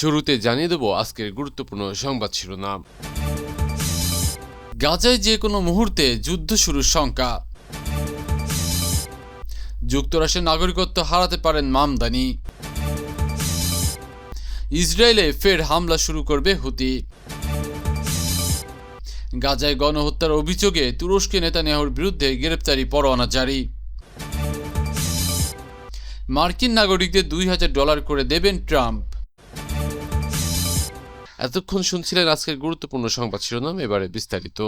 শুরুতে জানিয়ে দেব আজকের গুরুত্বপূর্ণ সংবাদ শিরোনাম। গাজায় যে কোনো মুহূর্তে যুদ্ধ শুরুর শঙ্কা। যুক্তরাষ্ট্রের নাগরিকত্ব হারাতে পারেন মামদানি। ইসরায়েলে ফের হামলা শুরু করবে হুতি। গাজায় গণহত্যার অভিযোগে তুরস্কে নেতানিয়াহুর বিরুদ্ধে গ্রেপ্তারি পরোয়ানা জারি। মার্কিন নাগরিকদের দুই হাজার ডলার করে দেবেন ট্রাম্প। এতক্ষণ শুনছিলেন আজকের গুরুত্বপূর্ণ সংবাদ শিরোনাম এবারে বিস্তারিত।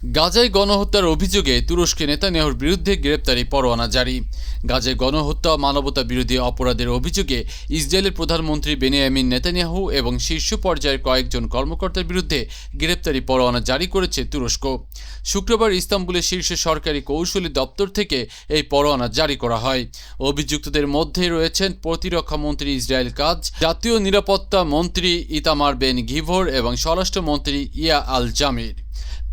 গাজায় গণহত্যার অভিযোগে তুরস্কে নেতানিয়াহুর বিরুদ্ধে গ্রেপ্তারি পরোয়ানা জারি। গাজায় গণহত্যা, মানবতা বিরোধী অপরাধের অভিযোগে ইসরায়েলের প্রধানমন্ত্রী বেনিয়ামিন নেতানিয়াহু এবং শীর্ষ পর্যায়ের কয়েকজন কর্মকর্তার বিরুদ্ধে গ্রেপ্তারি পরোয়ানা জারি করেছে তুরস্ক। শুক্রবার ইস্তাম্বুলের শীর্ষ সরকারি কৌশলী দপ্তর থেকে এই পরোয়ানা জারি করা হয়। অভিযুক্তদের মধ্যে রয়েছেন প্রতিরক্ষা মন্ত্রী ইসরায়েল কাজ, জাতীয় নিরাপত্তা মন্ত্রী ইতামার বেন ঘিভর এবং স্বরাষ্ট্রমন্ত্রী ইয়া আল জামির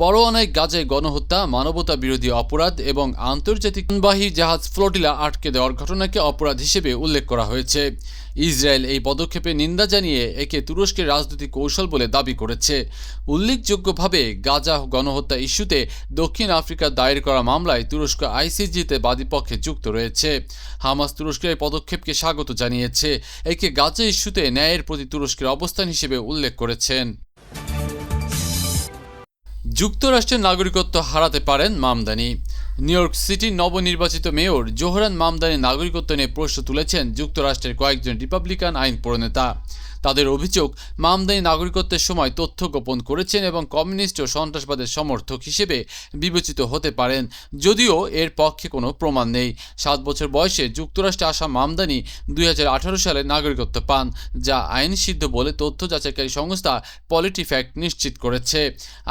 পরোয়ানায় গাজে গণহত্যা, মানবতা বিরোধী অপরাধ এবং আন্তর্জাতিক বাহী জাহাজ ফ্লোটিলা আটকে দেওয়ার ঘটনাকে অপরাধ হিসেবে উল্লেখ করা হয়েছে। ইসরায়েল এই পদক্ষেপে নিন্দা জানিয়ে একে তুরস্কের রাজনৈতিক কৌশল বলে দাবি করেছে। উল্লেখযোগ্যভাবে গাজা গণহত্যা ইস্যুতে দক্ষিণ আফ্রিকা দায়ের করা মামলায় তুরস্ক আইসিজিতে বাদীপক্ষে যুক্ত রয়েছে। হামাস তুরস্কের এই পদক্ষেপকে স্বাগত জানিয়েছে। একে গাজা ইস্যুতে ন্যায়ের প্রতি তুরস্কের অবস্থান হিসেবে উল্লেখ করেছেন। যুক্তরাষ্ট্রের নাগরিকত্ব হারাতে পারেন মামদানি। নিউ ইয়র্ক সিটির নবনির্বাচিত মেয়র জোহরান মামদানি নাগরিকত্ব নিয়ে প্রশ্ন তুলেছেন যুক্তরাষ্ট্রের কয়েকজন রিপাবলিকান আইন প্রণেতা তাদের অভিযোগ, মামদানি নাগরিকত্বের সময় তথ্য গোপন করেছেন এবং কমিউনিস্ট ও সন্ত্রাসবাদের সমর্থক হিসেবে বিবেচিত হতে পারেন। যদিও এর পক্ষে কোনো প্রমাণ নেই। সাত বছর বয়সে যুক্তরাষ্ট্রে আসা মামদানি দুই হাজার আঠারো সালে নাগরিকত্ব পান, যা আইন সিদ্ধ বলে তথ্য যাচাইকারী সংস্থা পলিটিফ্যাক্ট নিশ্চিত করেছে।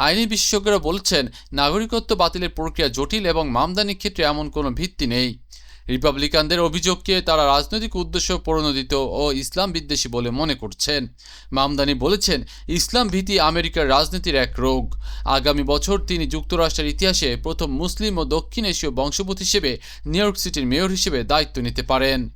আইনি বিশেষজ্ঞরা বলছেন, নাগরিকত্ব বাতিলের প্রক্রিয়া জটিল এবং মামদানির ক্ষেত্রে এমন কোনো ভিত্তি নেই। রিপাবলিকানদের অভিযোগকে তারা রাজনৈতিক উদ্দেশ্য প্রণোদিত ও ইসলাম বিদ্বেষী বলে মনে করছেন। মামদানি বলেছেন, ইসলাম ভীতি আমেরিকার রাজনীতির এক রোগ। আগামী বছর তিনি যুক্তরাষ্ট্রের ইতিহাসে প্রথম মুসলিম ও দক্ষিণ এশীয় বংশোদ্ভূত হিসেবে নিউ ইয়র্ক সিটির মেয়র হিসেবে দায়িত্ব নিতে পারেন।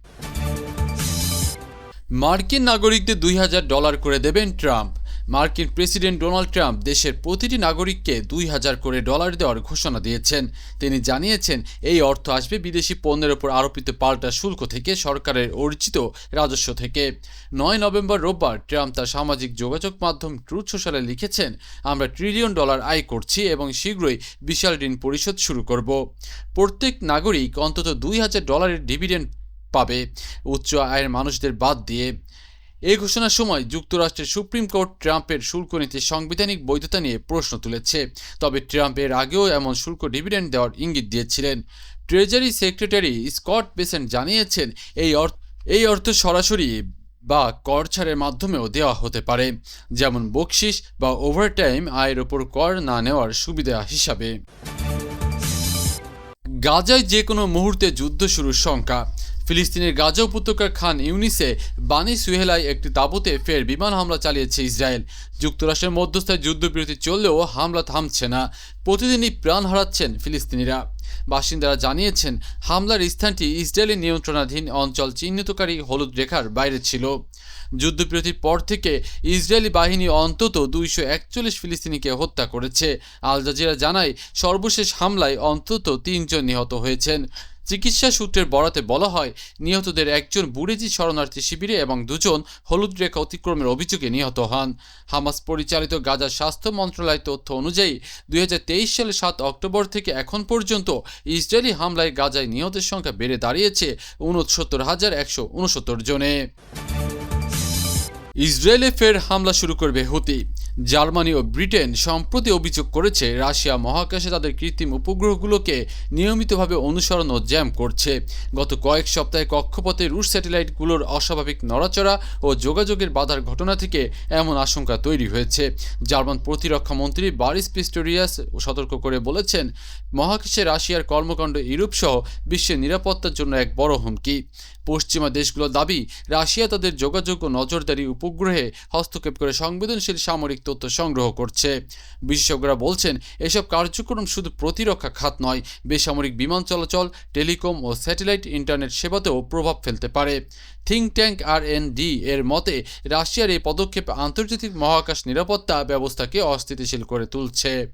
মার্কিন নাগরিকদের দুই হাজার ডলার করে দেবেন ট্রাম্প। মার্কিন প্রেসিডেন্ট ডোনাল্ড ট্রাম্প দেশের প্রতিটি নাগরিককে দুই হাজার করে ডলার দেওয়ার ঘোষণা দিয়েছেন। তিনি জানিয়েছেন, এই অর্থ আসবে বিদেশি পণ্যের ওপর আরোপিত পাল্টা শুল্ক থেকে সরকারের অর্জিত রাজস্ব থেকে। নয় নভেম্বর রোববার ট্রাম্প তার সামাজিক যোগাযোগ মাধ্যম ট্রুথ সোশ্যালে লিখেছেন, আমরা ট্রিলিয়ন ডলার আয় করছি এবং শীঘ্রই বিশাল ঋণ পরিশোধ শুরু করব। প্রত্যেক নাগরিক অন্তত দুই হাজার ডলারের ডিভিডেন্ড পাবে। উচ্চ আয়ের মানুষদের বাদ দিয়ে এই ঘোষণার সময় যুক্তরাষ্ট্রের সুপ্রিম কোর্ট ট্রাম্পের শুল্ক নীতির সাংবিধানিক বৈধতা নিয়ে প্রশ্ন তুলেছে। তবে ট্রাম্প এর আগেও এমন শুল্ক ডিভিডেন্ড দেওয়ার ইঙ্গিত দিয়েছিলেন। ট্রেজারি সেক্রেটারি স্কট বেসেন্ট জানিয়েছেন, এই অর্থ এই অর্থ সরাসরি বা কর ছাড়ের মাধ্যমেও দেওয়া হতে পারে, যেমন বকশিস বা ওভারটাইম আয়ের ওপর কর না নেওয়ার সুবিধা হিসাবে। গাজায় যে কোনো মুহূর্তে যুদ্ধ শুরুর শঙ্কা ফিলিস্তিনের গাজা উপত্যকার খান ইউনিসে বানি সুহেলায় একটি তাঁবুতে ফের বিমান হামলা চালিয়েছে ইসরায়েল। যুক্তরাষ্ট্রের মধ্যস্থায় যুদ্ধবিরতি চললেও হামলা থামছে না। প্রতিদিনই প্রাণ হারাচ্ছেন ফিলিস্তিনিরা। বাসিন্দারা জানিয়েছেন, হামলার স্থানটি ইসরায়েলের নিয়ন্ত্রণাধীন অঞ্চল চিহ্নিতকারী হলুদ রেখার বাইরে ছিল। যুদ্ধবিরতির পর থেকে ইসরায়েলি বাহিনী অন্তত দুইশো একচল্লিশ ফিলিস্তিনিকে হত্যা করেছে। আল জাজিরা জানায়, সর্বশেষ হামলায় অন্তত তিনজন নিহত হয়েছেন। চিকিৎসা সূত্রের বরাতে বলা হয়, নিহতদের একজন বুড়েজি শরণার্থী শিবিরে এবং দুজন হলুদ রেখা অতিক্রমের অভিযোগে নিহত হন। হামাস পরিচালিত গাজার স্বাস্থ্য মন্ত্রণালয় তথ্য অনুযায়ী দু হাজার তেইশ সালের সাত অক্টোবর থেকে এখন পর্যন্ত ইসরায়েলি হামলায় গাজায় নিহতের সংখ্যা বেড়ে দাঁড়িয়েছে উনসত্তর হাজার একশো উনসত্তর জনে। ইসরায়েলে ফের হামলা শুরু করবে হুতি। জার্মানি ও ব্রিটেন সম্প্রতি অভিযোগ করেছে, রাশিয়া মহাকাশে তাদের কৃত্রিম উপগ্রহগুলোকে নিয়মিতভাবে অনুসরণ ও জ্যাম করছে। গত কয়েক সপ্তাহে কক্ষপথে রুশ স্যাটেলাইটগুলোর অস্বাভাবিক নড়াচড়া ও যোগাযোগের বাধার ঘটনা থেকে এমন আশঙ্কা তৈরি হয়েছে। জার্মান প্রতিরক্ষা মন্ত্রী বারিস পিস্টোরিয়াস সতর্ক করে বলেছেন, মহাকাশে রাশিয়ার কর্মকাণ্ড ইউরোপ সহ বিশ্বের নিরাপত্তার জন্য এক বড় হুমকি। পশ্চিমা দেশগুলোর দাবি, রাশিয়া তাদের যোগাযোগ ও নজরদারি উপগ্রহে হস্তক্ষেপ করে সংবেদনশীল সামরিক তথ্য সংগ্রহ করছে। বিশেষজ্ঞরা বলছেন, এসব কার্যক্রম শুধু প্রতিরক্ষা খাত নয়, বেসামরিক বিমান চলাচল, টেলিকম ও স্যাটেলাইট ইন্টারনেট সেবাতেও প্রভাব ফেলতে পারে। Think tank R N D এর মতে, রাশিয়ার এই পদক্ষেপ আন্তর্জাতিক মহাকাশ নিরাপত্তা ব্যবস্থাকে অস্থিতিশীল করে তুলছে।